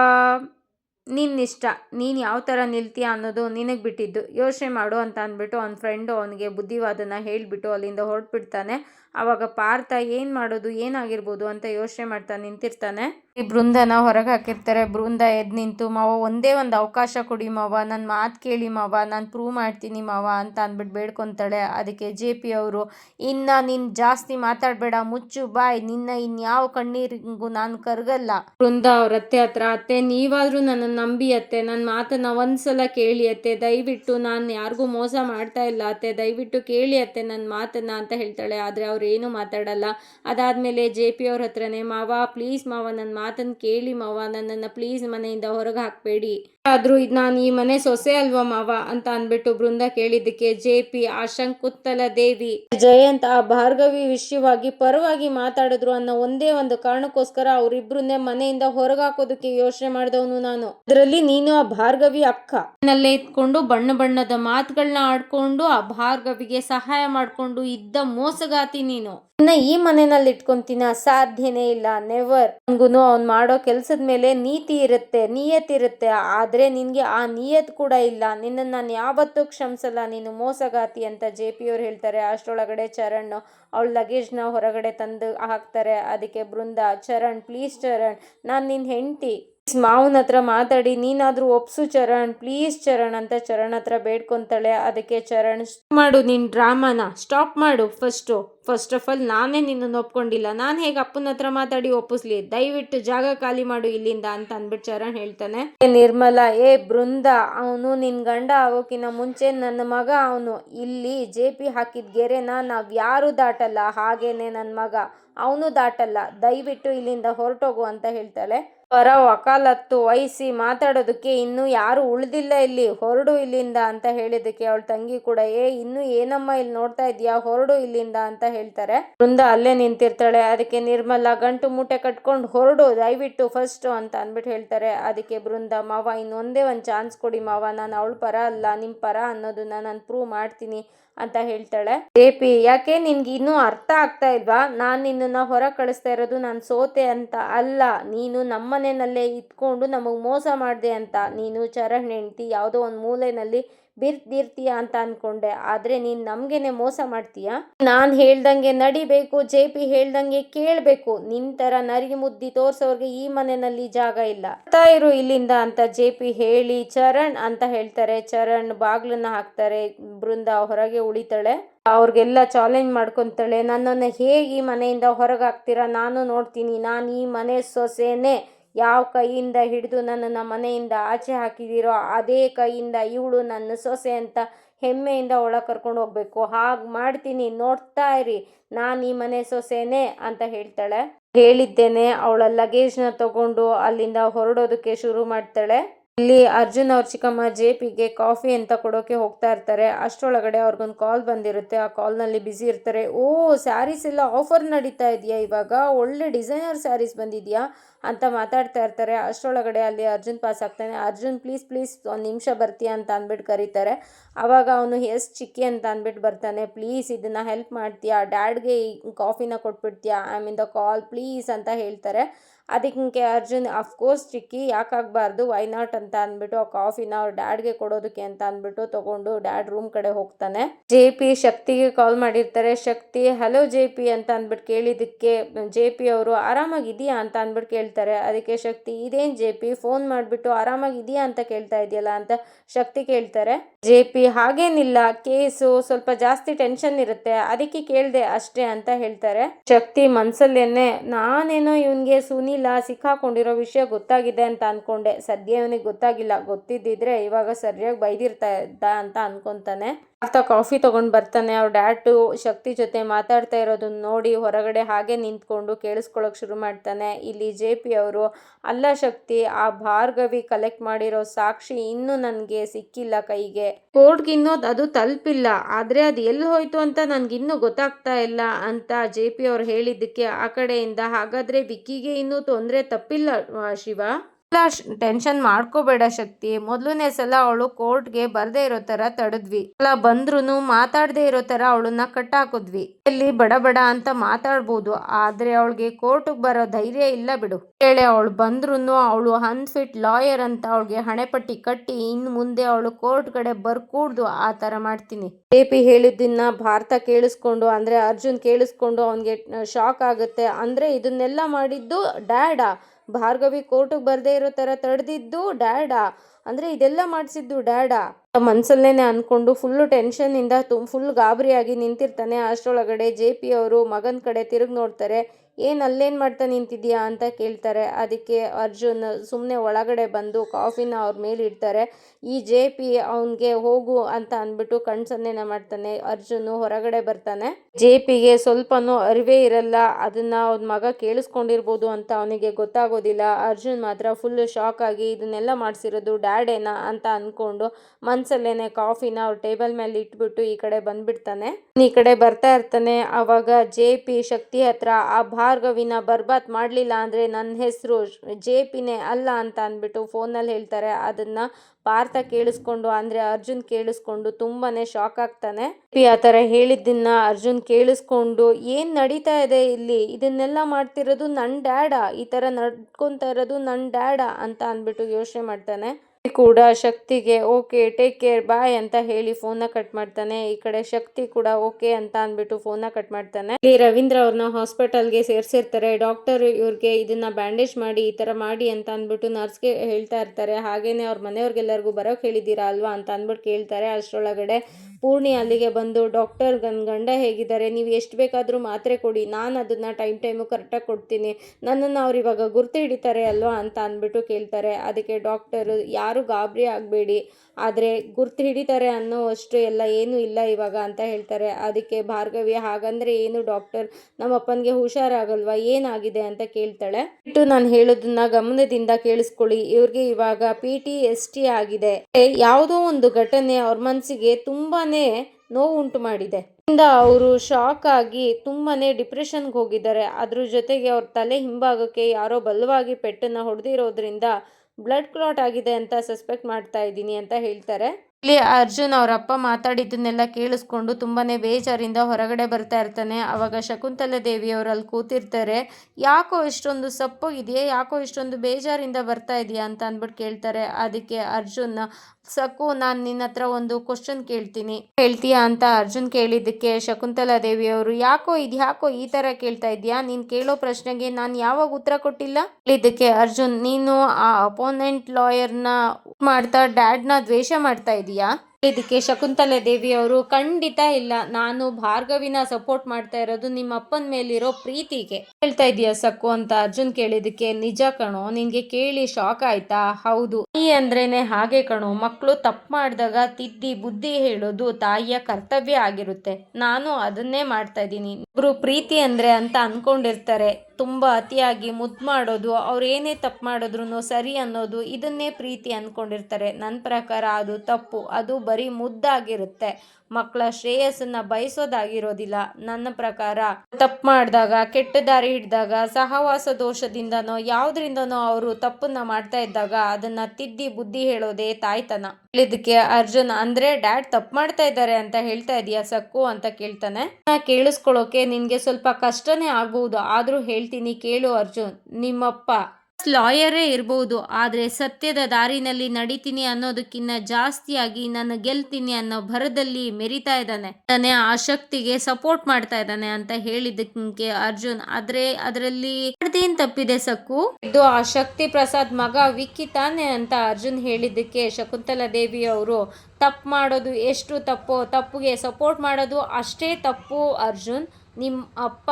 ನಿನ್ನಿಷ್ಟ ನೀನು ಯಾವ ಥರ ನಿಲ್ತೀಯ ಅನ್ನೋದು ನಿನಗೆ ಬಿಟ್ಟಿದ್ದು. ಯೋಚನೆ ಮಾಡು ಅಂತ ಅಂದ್ಬಿಟ್ಟು ಅವ್ನ ಫ್ರೆಂಡು ಅವನಿಗೆ ಬುದ್ಧಿವಾದನ ಹೇಳಿಬಿಟ್ಟು ಅಲ್ಲಿಂದ ಹೊರಟ್ಬಿಡ್ತಾನೆ. ಆವಾಗ ಪಾರ್ಥ ಏನು ಮಾಡೋದು, ಏನಾಗಿರ್ಬೋದು ಅಂತ ಯೋಚನೆ ಮಾಡ್ತಾ ನಿಂತಿರ್ತಾನೆ. ಈ ಬೃಂದನ ಹೊರಗೆ ಹಾಕಿರ್ತಾರೆ. ಬೃಂದ ಎದ್ದು ನಿಂತು, ಮಾವ, ಒಂದೇ ಒಂದು ಅವಕಾಶ ಕೊಡಿ ಮಾವ ನನ್ನ ಮಾತು ಕೇಳಿ ಮಾವ, ನಾನು ಪ್ರೂವ್ ಮಾಡ್ತೀನಿ ಮಾವ ಅಂತ ಅಂದ್ಬಿಟ್ಟು ಬೇಡ್ಕೊತಾಳೆ. ಅದಕ್ಕೆ ಜೆ ಪಿ ಅವರು, ಇನ್ನು ನೀನು ಜಾಸ್ತಿ ಮಾತಾಡಬೇಡ, ಮುಚ್ಚು ಬಾಯ್ ನಿನ್ನ ಇನ್ಯಾವ ಕಣ್ಣೀರಿಗೂ ನಾನು ಕರಗಲ್ಲ. ಬೃಂದ ಅವ್ರ ಅತ್ತೆ ಹತ್ರ, ಅತ್ತೆ, ನೀವಾದರೂ ನನ್ನ ನಂಬಿ ಅತ್ತೆ ನನ್ನ ಮಾತನ್ನು ಒಂದ್ಸಲ ಕೇಳಿ ಅತ್ತೆ. ದಯವಿಟ್ಟು ನಾನು ಯಾರಿಗೂ ಮೋಸ ಮಾಡ್ತಾ ಇಲ್ಲ ಅತ್ತೆ. ದಯವಿಟ್ಟು ಕೇಳಿ ಅತ್ತೆ ನನ್ನ ಮಾತನ್ನು ಅಂತ ಹೇಳ್ತಾಳೆ. ಆದರೆ ಅವ್ರು ಏನು ಮಾತಾಡಲ್ಲ. ಅದಾದಮೇಲೆ ಜೆ ಪಿ ಅವ್ರ ಹತ್ರನೇ, ಮಾವ ಪ್ಲೀಸ್ ಮಾವ ನನ್ನ ಮಾತನ್ನು ಕೇಳಿ ಮಾವ, ನನ್ನನ್ನು ಪ್ಲೀಸ್ ಮನೆಯಿಂದ ಹೊರಗೆ ಹಾಕಬೇಡಿ. ಆದರೂ ಇದು ನಾನು ಈ ಮನೆ ಸೊಸೆ ಅಲ್ವಾ ಮಾವ? ಅಂತ ಅಂದ್ಬಿಟ್ಟು ಬೃಂದ ಕೇಳಿದ್ದಕ್ಕೆ ಜೆ ಪಿ ಆ ಶಂಕುತ್ತಲ ದೇವಿ, ಜಯಂತ್ ಆ ಭಾರ್ಗವಿ ವಿಷಯವಾಗಿ ಪರವಾಗಿ ಮಾತಾಡಿದ್ರು ಅನ್ನೋ ಒಂದೇ ಒಂದು ಕಾರಣಕ್ಕೋಸ್ಕರ ಅವರಿಬ್ರನ್ನೇ ಮನೆಯಿಂದ ಹೊರಗೆ ಹಾಕೋದಕ್ಕೆ ಯೋಚನೆ ಮಾಡಿದವನು ನಾನು. ಅದರಲ್ಲಿ ನೀನು ಆ ಭಾರ್ಗವಿ ಅಕ್ಕ. ನಲ್ಲೇ ಇದ್ಕೊಂಡು ಬಣ್ಣ ಬಣ್ಣದ ಮಾತುಗಳನ್ನ ಆಡ್ಕೊಂಡು ಆ ಭಾರ್ಗವಿಗೆ ಸಹಾಯ ಮಾಡಿಕೊಂಡು ಇದ್ದ ಮೋಸಗಾತಿ ನೀನು. ಇನ್ನ ಈ ಮನೆಯಲ್ಲಿ ಇಟ್ಕೊಂತೀನ ಸಾಧ್ಯನೇ ಇಲ್ಲ. ನೆವರ್ ನನ್ಗೂನು ಅವ್ನ್ ಮಾಡೋ ಕೆಲ್ಸದ ಮೇಲೆ ನೀತಿ ಇರುತ್ತೆ, ನಿಯತ್ ಇರುತ್ತೆ. ಆದ್ರೆ ನಿನ್ಗೆ ಆ ನಿಯತ್ ಕೂಡ ಇಲ್ಲ. ನಿನ್ನ ನಾನು ಯಾವತ್ತೂ ಕ್ಷಮಿಸಲ್ಲ. ನೀನು ಮೋಸಗಾತಿ ಅಂತ ಜೆ ಪಿ ಅವ್ರು ಹೇಳ್ತಾರೆ. ಅಷ್ಟರೊಳಗಡೆ ಚರಣ್, ಅವಳ ಲಗೇಜ್ನ ಹೊರಗಡೆ ತಂದು ಹಾಕ್ತಾರೆ. ಅದಕ್ಕೆ ಬೃಂದ, ಚರಣ್ ಪ್ಲೀಸ್ ಚರಣ್, ನಾನು ನಿನ್ನ ಹೆಂಡತಿ. ಮಾವನ ಹತ್ರ ಮಾತಾಡಿ, ನೀನಾದ್ರೂ ಒಪ್ಸು ಚರಣ್ ಪ್ಲೀಸ್ ಚರಣ್ ಅಂತ ಚರಣ್ ಹತ್ರ ಬೇಡ್ಕೊಂತಾಳೆ. ಅದಕ್ಕೆ ಚರಣ್ ಸ್ಟಾಪ್ ಮಾಡು ನಿನ್ ಡ್ರಾಮಾನ ಸ್ಟಾಪ್ ಮಾಡು ಫಸ್ಟು ಫಸ್ಟ್ ಆಫ್ ಆಲ್ ನಾನೇ ನಿನ್ನನ್ನು ಒಪ್ಕೊಂಡಿಲ್ಲ. ನಾನು ಹೇಗೆ ಅಪ್ಪನ ಹತ್ರ ಮಾತಾಡಿ ಒಪ್ಪಿಸ್ಲಿ? ದಯವಿಟ್ಟು ಜಾಗ ಖಾಲಿ ಮಾಡು ಇಲ್ಲಿಂದ ಅಂತ ಅಂದ್ಬಿಟ್ಟು ಚರಣ್ ಹೇಳ್ತಾನೆ. "ಏ ನಿರ್ಮಲಾ, ಏ ಬೃಂದ, ಅವನು ನಿನ್ ಗಂಡ ಆಗೋಕಿನ ಮುಂಚೆ ನನ್ನ ಮಗ ಅವನು. ಇಲ್ಲಿ ಜೆ ಪಿ ಹಾಕಿದ ಗೆರೆನ ನಾವ್ ಯಾರು ದಾಟಲ್ಲ, ಹಾಗೇನೆ ನನ್ನ ಮಗ. ಅವನು ದಾಟಲ್ಲ, ದಯವಿಟ್ಟು ಇಲ್ಲಿಂದ ಹೊರಟೋಗು ಅಂತ ಹೇಳ್ತಾಳೆ. ಪರ ವಕಾಲತ್ತು ವಹಿಸಿ ಮಾತಾಡೋದಕ್ಕೆ ಇನ್ನೂ ಯಾರು ಉಳಿದಿಲ್ಲ ಇಲ್ಲಿ, ಹೊರಡು ಇಲ್ಲಿಂದ ಅಂತ ಹೇಳಿದಕ್ಕೆ ಅವಳ ತಂಗಿ ಕೂಡ, ಏ, ಇನ್ನು ಏನಮ್ಮ ಇಲ್ಲಿ ನೋಡ್ತಾ ಇದೀಯಾ ಹೊರಡು ಇಲ್ಲಿಂದ ಅಂತ ಹೇಳ್ತಾರೆ. ಬೃಂದ ಅಲ್ಲೇ ನಿಂತಿರ್ತಾಳೆ. ಅದಕ್ಕೆ ನಿರ್ಮಲ ಗಂಟು ಮೂಟೆ ಕಟ್ಕೊಂಡು, ಹೊರಡು, ದಯವಿಟ್ಟು ಫಸ್ಟ್ ಅಂತ ಅಂದ್ಬಿಟ್ಟು ಹೇಳ್ತಾರೆ. ಅದಕ್ಕೆ ಬೃಂದ ಮಾವ, ಇನ್ನೊಂದೇ ಒಂದು ಚಾನ್ಸ್ ಕೊಡಿ ಮಾವ. ನಾನು ಅವಳ ಪರ ಅಲ್ಲ. ನಿಮ್ಮ ಪರ ಅನ್ನೋದನ್ನ ನಾನು ಪ್ರೂವ್ ಮಾಡ್ತೀನಿ. ಅಂತ ಹೇಳ್ತಾಳೆ. ಜೆ ಪಿ, ಯಾಕೆ ನಿನ್ಗೆ ಇನ್ನೂ ಅರ್ಥ ಆಗ್ತಾ ಇಲ್ವಾ? ನಾನು ನಿನ್ನನ್ನು ಹೊರ ಕಳಿಸ್ತಾ ಇರೋದು ನಾನು ಸೋತೆ ಅಂತ ಅಲ್ಲ. ನೀನು ನಮ್ಮನೆಯಲ್ಲೇ ಇದ್ಕೊಂಡು ನಮಗೆ ಮೋಸ ಮಾಡಿದೆ ಅಂತ. ನೀನು ಚರಣ್ ಹೆಂಡತಿ, ಯಾವುದೋ ಒಂದು ಮೂಲೆಯಲ್ಲಿ ಬಿರ್ದಿರ್ತೀಯ ಅಂತ ಅನ್ಕೊಂಡೆ. ಆದ್ರೆ ನೀನ್ ನಮ್ಗೆನೆ ಮೋಸ ಮಾಡ್ತೀಯ? ನಾನು ಹೇಳ್ದಂಗೆ ನಡಿಬೇಕು, ಜೆ ಪಿ ಹೇಳ್ದಂಗೆ ಕೇಳಬೇಕು. ನಿನ್ ತರ ನರಿ ಮುದ್ದಿ ತೋರ್ಸೋರ್ಗೆ ಈ ಮನೆಯಲ್ಲಿ ಜಾಗ ಇಲ್ಲ. ಬರ್ತಾ ಇರು ಇಲ್ಲಿಂದ ಅಂತ ಜೆ ಪಿ ಹೇಳಿ, ಚರಣ್ ಅಂತ ಹೇಳ್ತಾರೆ. ಚರಣ್ ಬಾಗ್ಲನ್ನ ಹಾಕ್ತಾರೆ. ಬೃಂದ ಹೊರಗೆ ಉಳಿತಾಳೆ. ಅವ್ರಿಗೆಲ್ಲ ಚಾಲೆಂಜ್ ಮಾಡ್ಕೊಂತಾಳೆ. ನನ್ನನ್ನು ಹೇಗೆ ಈ ಮನೆಯಿಂದ ಹೊರಗಾಗ್ತೀರಾ ನಾನು ನೋಡ್ತೀನಿ. ನಾನು ಈ ಮನೆ ಸೊಸೆನೇ. ಯಾವ ಕೈಯಿಂದ ಹಿಡಿದು ನನ್ನನ್ನು ಮನೆಯಿಂದ ಆಚೆ ಹಾಕಿದ್ದೀರೋ ಅದೇ ಕೈಯಿಂದ ಇವಳು ನನ್ನ ಸೊಸೆ ಅಂತ ಹೆಮ್ಮೆಯಿಂದ ಒಳಗೆ ಕರ್ಕೊಂಡು ಹೋಗ್ಬೇಕು. ಹಾಗೆ ಮಾಡ್ತೀನಿ, ನೋಡ್ತಾ ಇರಿ, ನಾನು ಈ ಮನೆ ಸೊಸೆನೇ ಅಂತ ಹೇಳ್ತಾಳೆ. ಹೇಳಿದ್ದೇನೆ, ಅವಳ ಲಗೇಜ್ನ ತಗೊಂಡು ಅಲ್ಲಿಂದ ಹೊರಡೋದಕ್ಕೆ ಶುರು ಮಾಡ್ತಾಳೆ. ಇಲ್ಲಿ ಅರ್ಜುನ್ ಅವ್ರ ಚಿಕ್ಕಮ್ಮ ಜೆ ಪಿಗೆ ಕಾಫಿ ಅಂತ ಕೊಡೋಕೆ ಹೋಗ್ತಾ ಇರ್ತಾರೆ. ಅಷ್ಟರೊಳಗಡೆ ಅವ್ರಿಗೊಂದು ಕಾಲ್ ಬಂದಿರುತ್ತೆ. ಆ ಕಾಲ್ನಲ್ಲಿ ಬ್ಯುಸಿ ಇರ್ತಾರೆ. ಓ ಸ್ಯಾರೀಸ್ ಎಲ್ಲ ಆಫರ್ ನಡೀತಾ ಇದೆಯಾ ಇವಾಗ? ಒಳ್ಳೆ ಡಿಸೈನರ್ ಸ್ಯಾರೀಸ್ ಬಂದಿದೆಯಾ? ಅಂತ ಮಾತಾಡ್ತಾ ಇರ್ತಾರೆ. ಅಷ್ಟರೊಳಗಡೆ ಅಲ್ಲಿ ಅರ್ಜುನ್ ಪಾಸ್ ಆಗ್ತಾನೆ. ಅರ್ಜುನ್ ಪ್ಲೀಸ್ ಪ್ಲೀಸ್ ಒಂದು ನಿಮಿಷ ಬರ್ತೀಯಾ ಅಂತ ಅಂದ್ಬಿಟ್ಟು ಕರೀತಾರೆ. ಆವಾಗ ಅವನು ಎಸ್ ಚಿಕ್ಕಿ ಅಂತ ಅಂದ್ಬಿಟ್ಟು ಬರ್ತಾನೆ. ಪ್ಲೀಸ್ ಇದನ್ನು ಹೆಲ್ಪ್ ಮಾಡ್ತೀಯಾ? ಡ್ಯಾಡ್ಗೆ ಕಾಫಿನ ಕೊಟ್ಬಿಡ್ತೀಯಾ? I mean the call please ಅಂತ ಹೇಳ್ತಾರೆ. ಅದಕ್ಕೆ ಅರ್ಜುನ್ ಅಫ್ಕೋರ್ಸ್ ಚಿಕ್ಕಿ ಯಾಕಾಗಬಾರ್ದು ವೈ ನಾಟ್ ಅಂತ ಅಂದ್ಬಿಟ್ಟು, ಆ ಕಾಫಿನ ಅವ್ರ ಡ್ಯಾಡ್ಗೆ ಕೊಡೋದಕ್ಕೆ ಅಂತ ಅಂದ್ಬಿಟ್ಟು ತಗೊಂಡು ಡ್ಯಾಡ್ ರೂಮ್ ಕಡೆ ಹೋಗ್ತಾನೆ. ಜೆ ಪಿ ಶಕ್ತಿಗೆ ಕಾಲ್ ಮಾಡಿರ್ತಾರೆ. ಶಕ್ತಿ ಹಲೋ ಜೆ ಪಿ ಅಂತ ಅಂದ್ಬಿಟ್ಟು ಕೇಳಿದ್ದಕ್ಕೆ, ಜೆ ಪಿ ಅವರು ಆರಾಮಾಗಿದೆಯಾ ಅಂತ ಅಂದ್ಬಿಟ್ಟು ಕೇಳ್ತಾರೆ. ಅದಕ್ಕೆ ಶಕ್ತಿ, ಇದೇನು ಜೆ ಪಿ? ಫೋನ್ ಮಾಡಿಬಿಟ್ಟು ಆರಾಮಾಗಿದೆಯಾ ಅಂತ ಕೇಳ್ತಾ ಇದೆಯಲ್ಲ? ಅಂತ ಶಕ್ತಿ ಕೇಳ್ತಾರೆ. ಜೆ ಪಿ, ಹಾಗೇನಿಲ್ಲ, ಕೇಸು ಸ್ವಲ್ಪ ಜಾಸ್ತಿ ಟೆನ್ಷನ್ ಇರುತ್ತೆ. ಅದಕ್ಕೆ ಕೇಳಿದೆ ಅಷ್ಟೇ ಅಂತ ಹೇಳ್ತಾರೆ. ಶಕ್ತಿ ಮನ್ಸಲ್ಲೇನೆ, ನಾನೇನೋ ಇವನ್ಗೆ ಸುನೀಲ ಸಿಕ್ಕಾಕೊಂಡಿರೋ ವಿಷಯ ಗೊತ್ತಾಗಿದೆ ಅಂತ ಅಂದ್ಕೊಂಡೆ ಸದ್ಯ ಅವನಿಗೆ ಗೊತ್ತಾಗಿಲ್ಲ. ಗೊತ್ತಿದ್ದಿದ್ರೆ ಇವಾಗ ಸರಿಯಾಗಿ ಬೈದಿರ್ತಾ ಇದ್ದ ಅಂತ ಅನ್ಕೊಂತಾನೆ. ಆತ ಕಾಫಿ ತಗೊಂಡು ಬರ್ತಾನೆ. ಅವ್ರ ಡ್ಯಾಟು ಶಕ್ತಿ ಜೊತೆ ಮಾತಾಡ್ತಾ ಇರೋದನ್ನ ನೋಡಿ ಹೊರಗಡೆ ಹಾಗೆ ನಿಂತ್ಕೊಂಡು ಕೇಳಿಸ್ಕೊಳಕ್ ಶುರು ಮಾಡ್ತಾನೆ. ಇಲ್ಲಿ ಜೆ ಪಿ ಅವರು, ಅಲ್ಲ ಶಕ್ತಿ, ಆ ಭಾರ್ಗವಿ ಕಲೆಕ್ಟ್ ಮಾಡಿರೋ ಸಾಕ್ಷಿ ಇನ್ನೂ ನನಗೆ ಸಿಕ್ಕಿಲ್ಲ ಕೈಗೆ. ಕೋರ್ಟ್ಗೆ ಇನ್ನೂ ಅದು ತಲುಪಿಲ್ಲ. ಆದರೆ ಅದು ಎಲ್ಲಿ ಹೋಯ್ತು ಅಂತ ನನಗಿನ್ನೂ ಗೊತ್ತಾಗ್ತಾ ಇಲ್ಲ ಅಂತ ಜೆ ಪಿ ಅವ್ರು ಹೇಳಿದ್ದಕ್ಕೆ ಆ ಕಡೆಯಿಂದ ಹಾಗಾದ್ರೆ ವಿಕ್ಕಿಗೆ ಇನ್ನೂ ತೊಂದರೆ ತಪ್ಪಿಲ್ಲ ಶಿವ. ಟೆನ್ಷನ್ ಮಾಡ್ಕೋಬೇಡ ಶಕ್ತಿ. ಮೊದಲನೇ ಸಲ ಅವಳು ಕೋರ್ಟ್ಗೆ ಬರದೇ ಇರೋ ತರ ತಡೆದ್ವಿ. ಎಲ್ಲ ಬಂದ್ರು ಮಾತಾಡದೇ ಇರೋ ತರ ಅವಳನ್ನ ಕಟ್ಟಾಕಿದ್ವಿ. ಇಲ್ಲಿ ಬಡ ಬಡ ಅಂತ ಮಾತಾಡ್ಬೋದು. ಆದ್ರೆ ಅವಳಿಗೆ ಕೋರ್ಟ್ಗೆ ಬರೋ ಧೈರ್ಯ ಇಲ್ಲ ಬಿಡು. ಹೇಳಿ ಅವಳು ಬಂದ್ರು ಅವಳು ಅನ್ಫಿಟ್ ಲಾಯರ್ ಅಂತ ಅವಳಿಗೆ ಹಣೆಪಟ್ಟಿ ಕಟ್ಟಿ ಇನ್ನು ಮುಂದೆ ಅವಳು ಕೋರ್ಟ್ ಕಡೆ ಬರ್ಕೂಡ್ದು ಆ ತರ ಮಾಡ್ತೀನಿ. ಎ ಪಿ ಹೇಳಿದ್ದನ್ನ ಭಾರತ ಕೇಳಿಸ್ಕೊಂಡು, ಅಂದ್ರೆ ಅರ್ಜುನ್ ಕೇಳಿಸ್ಕೊಂಡು ಅವನಿಗೆ ಶಾಕ್ ಆಗುತ್ತೆ. ಅಂದ್ರೆ ಇದನ್ನೆಲ್ಲ ಮಾಡಿದ್ದು ಡ್ಯಾಡಾ ಭಾರ್ಗವಿ ಕೋರ್ಟಿಗೆ ಬರದೇ ಇರೋ ಥರ ತಡೆದಿದ್ದು ಡ್ಯಾಡ. ಅಂದರೆ ಇದೆಲ್ಲ ಮಾಡಿಸಿದ್ದು ಡ್ಯಾಡ. ಮನ್ಸಲ್ಲೇನೆ ಅನ್ಕೊಂಡು ಫುಲ್ಲು ಟೆನ್ಷನ್ನಿಂದ ತುಮ್ ಫುಲ್ ಗಾಬರಿಯಾಗಿ ನಿಂತಿರ್ತಾನೆ. ಅಷ್ಟರೊಳಗಡೆ ಜೆ ಪಿ ಅವರು ಮಗನ ಕಡೆ ತಿರುಗಿ ನೋಡ್ತಾರೆ. ಏನು ಅಲ್ಲೇನು ಮಾಡ್ತಾ ನಿಂತಿದ್ದೀಯಾ ಅಂತ ಕೇಳ್ತಾರೆ. ಅದಕ್ಕೆ ಅರ್ಜುನ್ ಸುಮ್ಮನೆ ಒಳಗಡೆ ಬಂದು ಕಾಫಿನ ಅವ್ರ ಮೇಲೆ ಇಡ್ತಾರೆ. ಈ ಜೆ ಪಿ ಅವನಿಗೆ ಹೋಗು ಅಂತ ಅಂದ್ಬಿಟ್ಟು ಕಣ್ಸನ್ನೇನ ಮಾಡ್ತಾನೆ. ಅರ್ಜುನು ಹೊರಗಡೆ ಬರ್ತಾನೆ. ಜೆ ಪಿಗೆ ಸ್ವಲ್ಪನೂ ಅರಿವೇ ಇರಲ್ಲ. ಅದನ್ನ ಅವ್ನ ಮಗ ಕೇಳಿಸ್ಕೊಂಡಿರ್ಬೋದು ಅಂತ ಅವನಿಗೆ ಗೊತ್ತಾಗೋದಿಲ್ಲ. ಅರ್ಜುನ್ ಮಾತ್ರ ಫುಲ್ ಶಾಕ್ ಆಗಿ ಇದನ್ನೆಲ್ಲ ಮಾಡಿಸಿರೋದು ಡ್ಯಾಡೇನಾ ಅಂತ ಅನ್ಕೊಂಡು ಮನ್ಸಲ್ಲೇನೆ ಕಾಫಿನ ಅವ್ರ ಟೇಬಲ್ ಮೇಲೆ ಇಟ್ಬಿಟ್ಟು ಈ ಕಡೆ ಬಂದ್ಬಿಡ್ತಾನೆ. ಈ ಕಡೆ ಬರ್ತಾ ಇರ್ತಾನೆ. ಅವಾಗ ಜೆ ಪಿ ಶಕ್ತಿ ಹತ್ರ ಆ ಭಾರ್ಗವಿನ ಬರ್ಬಾತ್ ಮಾಡಲಿಲ್ಲ ಅಂದರೆ ನನ್ನ ಹೆಸರು ಜೆ ಪಿನೇ ಅಲ್ಲ ಅಂತ ಅಂದ್ಬಿಟ್ಟು ಫೋನಲ್ಲಿ ಹೇಳ್ತಾರೆ. ಅದನ್ನು ಪಾರ್ಥ ಕೇಳಿಸ್ಕೊಂಡು ಅಂದರೆ ಅರ್ಜುನ್ ಕೇಳಿಸ್ಕೊಂಡು ತುಂಬಾ ಶಾಕ್ ಆಗ್ತಾನೆ. ಪಿ ಆ ಥರ ಹೇಳಿದ್ದನ್ನ ಅರ್ಜುನ್ ಕೇಳಿಸ್ಕೊಂಡು, ಏನು ನಡೀತಾ ಇದೆ ಇಲ್ಲಿ? ಇದನ್ನೆಲ್ಲ ಮಾಡ್ತಿರೋದು ನನ್ನ ಡ್ಯಾಡ? ಈ ಥರ ನಡ್ಕೊತಾ ಇರೋದು ನನ್ನ ಡ್ಯಾಡ? ಅಂತ ಅಂದ್ಬಿಟ್ಟು ಯೋಚನೆ ಮಾಡ್ತಾನೆ. ಕೂಡ ಶಕ್ತಿಗೆ ಓಕೆ ಟೇಕ್ ಕೇರ್ ಬಾಯ್ ಅಂತ ಹೇಳಿ ಫೋನ್ನ ಕಟ್ ಮಾಡ್ತಾನೆ. ಈ ಕಡೆ ಶಕ್ತಿ ಕೂಡ ಓಕೆ ಅಂತ ಅಂದ್ಬಿಟ್ಟು ಫೋನ್ನ ಕಟ್ ಮಾಡ್ತಾನೆ. ಇಲ್ಲಿ ರವೀಂದ್ರ ಅವ್ರನ್ನ ಹಾಸ್ಪಿಟಲ್ಗೆ ಸೇರ್ಸಿರ್ತಾರೆ. ಡಾಕ್ಟರ್ ಇವ್ರಿಗೆ ಇದನ್ನ ಬ್ಯಾಂಡೇಜ್ ಮಾಡಿ ಈ ತರ ಮಾಡಿ ಅಂತ ಅಂದ್ಬಿಟ್ಟು ನರ್ಸ್ಗೆ ಹೇಳ್ತಾ ಇರ್ತಾರೆ. ಹಾಗೇನೆ ಅವ್ರ ಮನೆಯವ್ರಿಗೆಲ್ಲರಿಗೂ ಬರೋಕ್ ಹೇಳಿದ್ದೀರಾ ಅಲ್ವಾ ಅಂತ ಅಂದ್ಬಿಟ್ಟು ಕೇಳ್ತಾರೆ. ಅಷ್ಟರೊಳಗಡೆ ಪೂರ್ಣಿ ಅಲ್ಲಿಗೆ ಬಂದು ಡಾಕ್ಟರ್ ನನ್ನ ಗಂಡ ಹೇಗಿದ್ದಾರೆ, ನೀವು ಎಷ್ಟು ಬೇಕಾದರೂ ಮಾತ್ರೆ ಕೊಡಿ, ನಾನು ಅದನ್ನು ಟೈಮ್ ಟೈಮು ಕರೆಕ್ಟಾಗಿ ಕೊಡ್ತೀನಿ, ನನ್ನನ್ನು ಅವ್ರು ಇವಾಗ ಗುರ್ತು ಹಿಡಿತಾರೆ ಅಲ್ವಾ ಅಂತ ಅಂದ್ಬಿಟ್ಟು ಕೇಳ್ತಾರೆ. ಅದಕ್ಕೆ ಡಾಕ್ಟರು, ಯಾರು ಗಾಬರಿ ಆಗಬೇಡಿ ಆದರೆ ಗುರ್ತು ಹಿಡಿತಾರೆ ಅನ್ನೋ ಅಷ್ಟು ಎಲ್ಲ ಏನೂ ಇಲ್ಲ ಇವಾಗ ಅಂತ ಹೇಳ್ತಾರೆ. ಅದಕ್ಕೆ ಭಾರ್ಗವಿ, ಹಾಗಂದ್ರೆ ಏನು ಡಾಕ್ಟರ್? ನಮ್ಮ ಅಪ್ಪನಿಗೆ ಹುಷಾರಾಗಲ್ವಾ? ಏನಾಗಿದೆ ಅಂತ ಕೇಳ್ತಾಳೆ. ಇಟ್ಟು ನಾನು ಹೇಳೋದನ್ನ ಗಮನದಿಂದ ಕೇಳಿಸ್ಕೊಳ್ಳಿ. ಇವ್ರಿಗೆ ಇವಾಗ ಪಿ ಟಿ ಎಸ್ ಟಿ ಆಗಿದೆ. ಯಾವುದೋ ಒಂದು ಘಟನೆ ಅವ್ರ ಮನಸ್ಸಿಗೆ ತುಂಬಾನೇ ನೋವು ಉಂಟು ಮಾಡಿದೆ ಅವರು ಶಾಕ್ ಆಗಿ ತುಂಬಾನೇ ಡಿಪ್ರೆಷನ್ಗೆ ಹೋಗಿದ್ದಾರೆ. ಅದ್ರ ಜೊತೆಗೆ ಅವ್ರ ತಲೆ ಹಿಂಭಾಗಕ್ಕೆ ಯಾರೋ ಬಲವಾಗಿ ಪೆಟ್ಟನ್ನು ಹೊಡೆದಿರೋದ್ರಿಂದ ಬ್ಲಡ್ ಕ್ಲಾಟ್ ಆಗಿದೆ ಅಂತ ಸಸ್ಪೆಕ್ಟ್ ಮಾಡ್ತಾ ಇದ್ದೀನಿ ಅಂತ ಹೇಳ್ತಾರೆ. ಇಲ್ಲಿ ಅರ್ಜುನ್ ಅವರಪ್ಪ ಮಾತಾಡಿದ್ದನ್ನೆಲ್ಲ ಕೇಳಿಸ್ಕೊಂಡು ತುಂಬಾನೇ ಬೇಜಾರಿಂದ ಹೊರಗಡೆ ಬರ್ತಾ ಇರ್ತಾನೆ. ಅವಾಗ ಶಕುಂತಲ ದೇವಿ ಅವರು ಅಲ್ಲಿ ಕೂತಿರ್ತಾರೆ. ಯಾಕೋ ಇಷ್ಟೊಂದು ಸಪ್ಪೋಗಿದೆಯಾ? ಯಾಕೋ ಇಷ್ಟೊಂದು ಬೇಜಾರಿಂದ ಬರ್ತಾ ಇದೆಯಾ ಅಂತ ಅಂದ್ಬಿಟ್ಟು ಕೇಳ್ತಾರೆ. ಅದಕ್ಕೆ ಅರ್ಜುನ್ ಸಕ್ಕು ನಾನು ನಿನ್ನ ಹತ್ರ ಒಂದು ಕ್ವಶನ್ ಕೇಳ್ತೀನಿ. ಹೇಳ್ತೀಯಾ ಅಂತ ಅರ್ಜುನ್ ಕೇಳಿದ್ದಕ್ಕೆ ಶಕುಂತಲಾ ದೇವಿ ಅವರು, ಯಾಕೋ ಇದು ಯಾಕೋ ಈ ತರ ಕೇಳ್ತಾ ಇದೀಯಾ? ನೀನ್ ಕೇಳೋ ಪ್ರಶ್ನೆಗೆ ನಾನು ಯಾವಾಗ ಉತ್ತರ ಕೊಟ್ಟಿಲ್ಲ? ಹೇಳಿದ್ದಕ್ಕೆ ಅರ್ಜುನ್, ನೀನು ಆ ಅಪೋನೆಂಟ್ ಲಾಯರ್ನ ಮಾಡ್ತಾ ಡ್ಯಾಡ್ನ ದ್ವೇಷ ಮಾಡ್ತಾ ಇದೀಯಾ ಇದಕ್ಕೆ ಶಕುಂತಲಾ ದೇವಿ ಅವರು ಖಂಡಿತ ಇಲ್ಲ. ನಾನು ಭಾರ್ಗವಿನ ಸಪೋರ್ಟ್ ಮಾಡ್ತಾ ಇರೋದು ನಿಮ್ಮ ಅಪ್ಪನ ಮೇಲಿರೋ ಪ್ರೀತಿಗೆ. ಹೇಳ್ತಾ ಇದೀಯ ಸಕ್ಕು? ಅಂತ ಅರ್ಜುನ್ ಕೇಳಿದಕ್ಕೆ ನಿಜ ಕಣೋ ನಿನ್ಗೆ ಕೇಳಿ ಶಾಕ್ ಆಯ್ತಾ? ಹೌದು. ಈ ಅಂದ್ರೇನೆ ಹಾಗೆ ಕಣೋ ಮಕ್ಕಳು ತಪ್ಪು ಮಾಡಿದಾಗ ತಿದ್ದಿ ಬುದ್ಧಿ ಹೇಳೋದು ತಾಯಿಯ ಕರ್ತವ್ಯ ಆಗಿರುತ್ತೆ. ನಾನು ಅದನ್ನೇ ಮಾಡ್ತಾ ಇದ್ದೀನಿ. ಇಬ್ರು ಪ್ರೀತಿ ಅಂದ್ರೆ ಅಂತ ಅನ್ಕೊಂಡಿರ್ತಾರೆ. ತುಂಬಾ ಅತಿಯಾಗಿ ಮುದ್ದು ಮಾಡೋದು, ಅವ್ರು ಏನೇ ತಪ್ಪು ಮಾಡಿದ್ರು ಸರಿ ಅನ್ನೋದು ಇದನ್ನೇ ಪ್ರೀತಿ ಅನ್ಕೊಂಡಿರ್ತಾರೆ. ನನ್ನ ಪ್ರಕಾರ ಅದು ತಪ್ಪು. ಅದು ಬರೀ ಮುದ್ದಾಗಿರುತ್ತೆ. ಮಕ್ಕಳ ಶ್ರೇಯಸ್ಸನ್ನ ಬಯಸೋದಾಗಿರೋದಿಲ್ಲ. ನನ್ನ ಪ್ರಕಾರ ತಪ್ಪು ಮಾಡಿದಾಗ, ಕೆಟ್ಟ ದಾರಿ ಹಿಡಿದಾಗ, ಸಹವಾಸ ದೋಷದಿಂದನೋ, ಯಾವುದರಿಂದನೋ ಅವರು ತಪ್ಪನ್ನ ಮಾಡ್ತಾ ಇದ್ದಾಗ ಅದನ್ನ ತಿದ್ದಿ ಬುದ್ಧಿ ಹೇಳೋದೇ ತಾಯ್ತನ. ಹೇಳಿದಕ್ಕೆ ಅರ್ಜುನ್, ಅಂದ್ರೆ ಡ್ಯಾಡ್ ತಪ್ಪು ಮಾಡ್ತಾ ಇದ್ದಾರೆ ಅಂತ ಹೇಳ್ತಾ ಇದೀಯಾ ಸಕ್ಕು? ಅಂತ ಕೇಳ್ತಾನೆ. ಕೇಳಿಸ್ಕೊಳ್ಳೋಕೆ ನಿನ್ಗೆ ಸ್ವಲ್ಪ ಕಷ್ಟನೇ ಆಗುವುದು. ಆದ್ರೂ ಹೇಳ್ತೀನಿ, ಕೇಳು ಅರ್ಜುನ್. ನಿಮ್ಮಪ್ಪ ಲಾಯರೇ ಇರ್ಬೋದು, ಆದರೆ ಸತ್ಯದ ದಾರಿನಲ್ಲಿ ನಡೀತೀನಿ ಅನ್ನೋದಕ್ಕಿಂತ ಜಾಸ್ತಿಯಾಗಿ ನಾನು ಗೆಲ್ತೀನಿ ಅನ್ನೋ ಭರದಲ್ಲಿ ಮೆರಿತಾ ಇದ್ದಾನೆ. ತಾನೇ ಆ ಶಕ್ತಿಗೆ ಸಪೋರ್ಟ್ ಮಾಡ್ತಾ ಇದ್ದಾನೆ ಅಂತ ಹೇಳಿದಕ್ಕೆ ಅರ್ಜುನ್. ಆದ್ರೆ ಅದರಲ್ಲಿ ಏನ್ ತಪ್ಪಿದೆ ಸಕ್ಕು? ಇದು ಆ ಶಕ್ತಿ ಪ್ರಸಾದ್ ಮಗ ವಿಕ್ಕಿ ತಾನೆ ಅಂತ ಅರ್ಜುನ್ ಹೇಳಿದ್ದಕ್ಕೆ ಶಕುಂತಲಾ ದೇವಿ ಅವರು ತಪ್ಪು ಮಾಡೋದು ಎಷ್ಟು ತಪ್ಪೋ, ತಪ್ಪುಗೆ ಸಪೋರ್ಟ್ ಮಾಡೋದು ಅಷ್ಟೇ ತಪ್ಪು ಅರ್ಜುನ್. ನಿಮ್ಮ ಅಪ್ಪ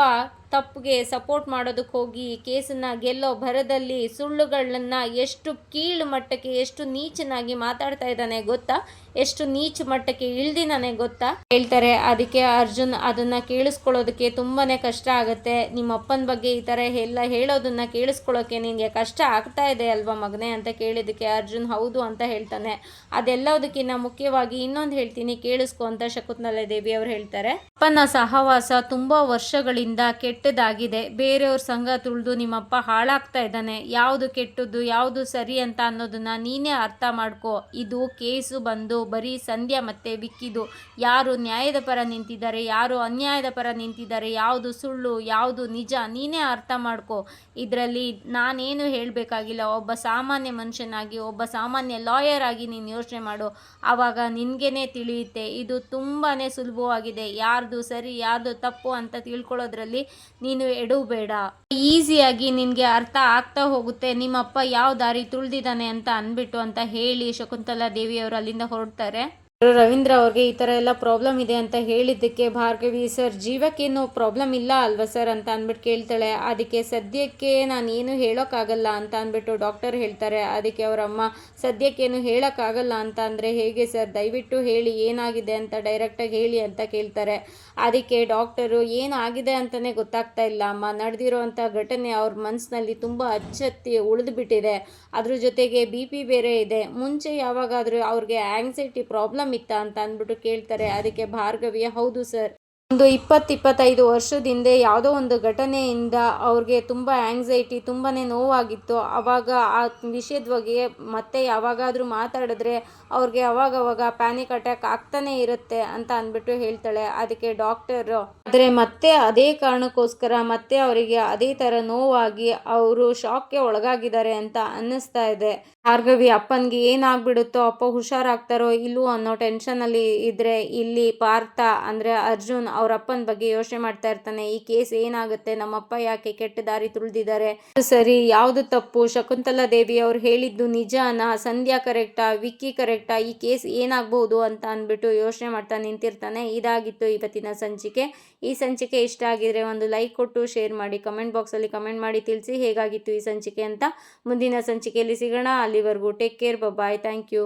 ತಪ್ಪಿಗೆ ಸಪೋರ್ಟ್ ಮಾಡೋದಕ್ಕೆ ಹೋಗಿ ಕೇಸನ್ನು ಗೆಲ್ಲೋ ಭರದಲ್ಲಿ ಸುಳ್ಳುಗಳನ್ನು ಎಷ್ಟು ಕೀಳು ಮಟ್ಟಕ್ಕೆ ಎಷ್ಟು ನೀಚನಾಗಿ ಮಾತಾಡ್ತಾ ಇದ್ದಾನೆ ಗೊತ್ತಾ? ಎಷ್ಟು ನೀಚ ಮಟ್ಟಕ್ಕೆ ಇಳ್ದಿದ್ದಾನೆ ಗೊತ್ತಾ? ಹೇಳ್ತಾರೆ, ಅದಕ್ಕೆ ಅರ್ಜುನ್ ಅದನ್ನ ಕೇಳಿಸ್ಕೊಳ್ಳೋದಕ್ಕೆ ತುಂಬಾನೇ ಕಷ್ಟ ಆಗುತ್ತೆ. ನಿಮ್ಮ ಅಪ್ಪನ ಬಗ್ಗೆ ಈ ಥರ ಎಲ್ಲ ಹೇಳೋದನ್ನ ಕೇಳಿಸ್ಕೊಳ್ಳೋಕೆ ನಿನಗೆ ಕಷ್ಟ ಆಗ್ತಾ ಇದೆ ಅಲ್ವಾ ಮಗನೇ? ಅಂತ ಕೇಳಿದಕ್ಕೆ ಅರ್ಜುನ್, ಹೌದು ಅಂತ ಹೇಳ್ತಾನೆ. ಅದೆಲ್ಲದಕ್ಕಿಂತ ಮುಖ್ಯವಾಗಿ ಇನ್ನೊಂದು ಹೇಳ್ತೀನಿ, ಕೇಳಿಸ್ಕೊ ಅಂತ ಶಕುಂತಲಾ ದೇವಿ ಅವ್ರು ಹೇಳ್ತಾರೆ. ಅಪ್ಪನ ಸಹವಾಸ ತುಂಬಾ ವರ್ಷಗಳಿಂದ ಕೆಟ್ಟದಾಗಿದೆ. ಬೇರೆಯವ್ರ ಸಂಘ ತುಳಿದು ನಿಮ್ಮಪ್ಪ ಹಾಳಾಗ್ತಾ ಇದ್ದಾನೆ. ಯಾವುದು ಕೆಟ್ಟದ್ದು, ಯಾವುದು ಸರಿ ಅಂತ ಅನ್ನೋದನ್ನ ನೀನೇ ಅರ್ಥ ಮಾಡ್ಕೋ. ಇದು ಕೇಸು ಬಂದು ಬರೀ ಸಂಧ್ಯಾ ಮತ್ತೆ ವಿಕ್ಕಿದು. ಯಾರು ನ್ಯಾಯದ ಪರ ನಿಂತಿದ್ದಾರೆ, ಯಾರು ಅನ್ಯಾಯದ ಪರ ನಿಂತಿದ್ದಾರೆ, ಯಾವುದು ಸುಳ್ಳು, ಯಾವುದು ನಿಜ ನೀನೇ ಅರ್ಥ ಮಾಡ್ಕೊ. ಇದರಲ್ಲಿ ನಾನೇನು ಹೇಳಬೇಕಾಗಿಲ್ಲ. ಒಬ್ಬ ಸಾಮಾನ್ಯ ಮನುಷ್ಯನಾಗಿ, ಒಬ್ಬ ಸಾಮಾನ್ಯ ಲಾಯರ್ ಆಗಿ ನೀನು ಯೋಚನೆ ಮಾಡು. ಆವಾಗ ನಿನಗೇನೆ ತಿಳಿಯುತ್ತೆ. ಇದು ತುಂಬಾ ಸುಲಭವಾಗಿದೆ. ಯಾರ್ದು ಸರಿ, ಯಾರ್ದು ತಪ್ಪು ಅಂತ ತಿಳ್ಕೊಳ್ಳೋದ್ರಲ್ಲಿ ನೀನು ಎಡವಬೇಡ ಈಸಿಯಾಗಿ ನಿನಗೆ ಅರ್ಥ ಆಗ್ತಾ ಹೋಗುತ್ತೆ, ನಿಮ್ಮಪ್ಪ ಯಾವ ದಾರಿ ತುಳಿದಿದ್ದಾನೆ ಅಂತ ಅಂದ್ಬಿಟ್ಟು ಅಂತ ಹೇಳಿ ಶಕುಂತಲಾ ದೇವಿಯವರು ಅಲ್ಲಿಂದ ಹೊರಡ್ತಾರೆ. ರವೀಂದ್ರ ಅವ್ರಿಗೆ ಈ ಥರ ಎಲ್ಲ ಪ್ರಾಬ್ಲಮ್ ಇದೆ ಅಂತ ಹೇಳಿದ್ದಕ್ಕೆ ಭಾರ್ಗವಿ, ಸರ್ ಜೀವಕ್ಕೇನು ಪ್ರಾಬ್ಲಮ್ ಇಲ್ಲ ಅಲ್ವಾ ಸರ್? ಅಂತ ಅಂದ್ಬಿಟ್ಟು ಕೇಳ್ತಾಳೆ. ಅದಕ್ಕೆ, ಸದ್ಯಕ್ಕೆ ನಾನು ಏನು ಹೇಳೋಕ್ಕಾಗಲ್ಲ ಅಂತ ಅಂದ್ಬಿಟ್ಟು ಡಾಕ್ಟರ್ ಹೇಳ್ತಾರೆ. ಅದಕ್ಕೆ ಅವರಮ್ಮ ಸದ್ಯಕ್ಕೇನು ಹೇಳೋಕ್ಕಾಗಲ್ಲ ಅಂತ ಅಂದರೆ ಹೇಗೆ ಸರ್? ದಯವಿಟ್ಟು ಹೇಳಿ, ಏನಾಗಿದೆ ಅಂತ ಡೈರೆಕ್ಟಾಗಿ ಹೇಳಿ ಅಂತ ಕೇಳ್ತಾರೆ. ಅದಕ್ಕೆ ಡಾಕ್ಟರು, ಏನಾಗಿದೆ ಅಂತಲೇ ಗೊತ್ತಾಗ್ತಾ ಇಲ್ಲ ಅಮ್ಮ. ನಡೆದಿರೋವಂಥ ಘಟನೆ ಅವ್ರ ಮನಸ್ಸಿನಲ್ಲಿ ತುಂಬ ಅಚ್ಚತ್ತಿ ಉಳಿದುಬಿಟ್ಟಿದೆ ಅದ್ರ ಜೊತೆಗೆ ಬಿ ಪಿ ಬೇರೆ ಇದೆ. ಮುಂಚೆ ಯಾವಾಗಾದರೂ ಅವ್ರಿಗೆ ಆ್ಯಂಗ್ಸೈಟಿ ಪ್ರಾಬ್ಲಮ್ ಇತ್ತಾ ಅಂತ ಅಂದ್ಬಿಟ್ಟು ಕೇಳ್ತಾರೆ. ಅದಕ್ಕೆ ಭಾರ್ಗವಿಯ ಹೌದು ಸರ್ ಒಂದು ಇಪ್ಪತ್ತು ಇಪ್ಪತ್ತೈದು ವರ್ಷದ ಹಿಂದೆ ಯಾವುದೋ ಒಂದು ಘಟನೆಯಿಂದ ಅವ್ರಿಗೆ ತುಂಬ ಆ್ಯಂಗ್ಸೈಟಿ ತುಂಬಾ ನೋವಾಗಿತ್ತು. ಆವಾಗ ಆ ವಿಷಯದ ಬಗ್ಗೆ ಮತ್ತೆ ಯಾವಾಗಾದರೂ ಮಾತಾಡಿದ್ರೆ ಅವ್ರಿಗೆ ಅವಾಗವಾಗ ಪ್ಯಾನಿಕ್ ಅಟ್ಯಾಕ್ ಆಗ್ತಾನೆ ಇರುತ್ತೆ ಅಂತ ಅಂದ್ಬಿಟ್ಟು ಹೇಳ್ತಾಳೆ. ಅದಕ್ಕೆ ಡಾಕ್ಟರ್ ಆದರೆ ಮತ್ತೆ ಅದೇ ಕಾರಣಕ್ಕೋಸ್ಕರ ಮತ್ತೆ ಅವರಿಗೆ ಅದೇ ಥರ ನೋವಾಗಿ ಅವರು ಶಾಕ್ಗೆ ಒಳಗಾಗಿದ್ದಾರೆ ಅಂತ ಅನ್ನಿಸ್ತಾ ಇದೆ. ಭಾರ್ಗವಿ ಅಪ್ಪನಿಗೆ ಏನಾಗ್ಬಿಡುತ್ತೋ, ಅಪ್ಪ ಹುಷಾರಾಗ್ತಾರೋ ಇಲ್ಲವೋ ಅನ್ನೋ ಟೆನ್ಷನಲ್ಲಿ ಇದ್ದರೆ ಇಲ್ಲಿ ಪಾರ್ಥ ಅಂದರೆ ಅರ್ಜುನ್ ಅವ್ರ ಅಪ್ಪನ ಬಗ್ಗೆ ಯೋಚನೆ ಮಾಡ್ತಾ ಇರ್ತಾನೆ, ಈ ಕೇಸ್ ಏನಾಗುತ್ತೆ? ನಮ್ಮಪ್ಪ ಯಾಕೆ ಕೆಟ್ಟ ದಾರಿ ತುಳಿದಿದ್ದಾರೆ? ಸರಿ, ಯಾವುದು ತಪ್ಪು? ಶಕುಂತಲಾ ದೇವಿ ಅವ್ರು ಹೇಳಿದ್ದು ನಿಜಾನ? ಸಂಧ್ಯಾ ಕರೆಕ್ಟಾ ವಿಕ್ಕಿ ಕರೆಕ್ಟಾ ಈ ಕೇಸ್ ಏನಾಗಬಹುದು ಅಂತ ಅಂದ್ಬಿಟ್ಟು ಯೋಚನೆ ಮಾಡ್ತಾ ನಿಂತಿರ್ತಾನೆ. ಇದಾಗಿತ್ತು ಇವತ್ತಿನ ಸಂಚಿಕೆ. ಈ ಸಂಚಿಕೆ ಇಷ್ಟ ಆಗಿದ್ರೆ ಒಂದು ಲೈಕ್ ಕೊಟ್ಟು ಶೇರ್ ಮಾಡಿ ಕಮೆಂಟ್ ಬಾಕ್ಸಲ್ಲಿ ಕಮೆಂಟ್ ಮಾಡಿ ತಿಳಿಸಿ ಹೇಗಾಗಿತ್ತು ಈ ಸಂಚಿಕೆ ಅಂತ ಮುಂದಿನ ಸಂಚಿಕೆಯಲ್ಲಿ ಸಿಗೋಣ. ಅಲ್ಲಿವರೆಗೂ take care bye thank you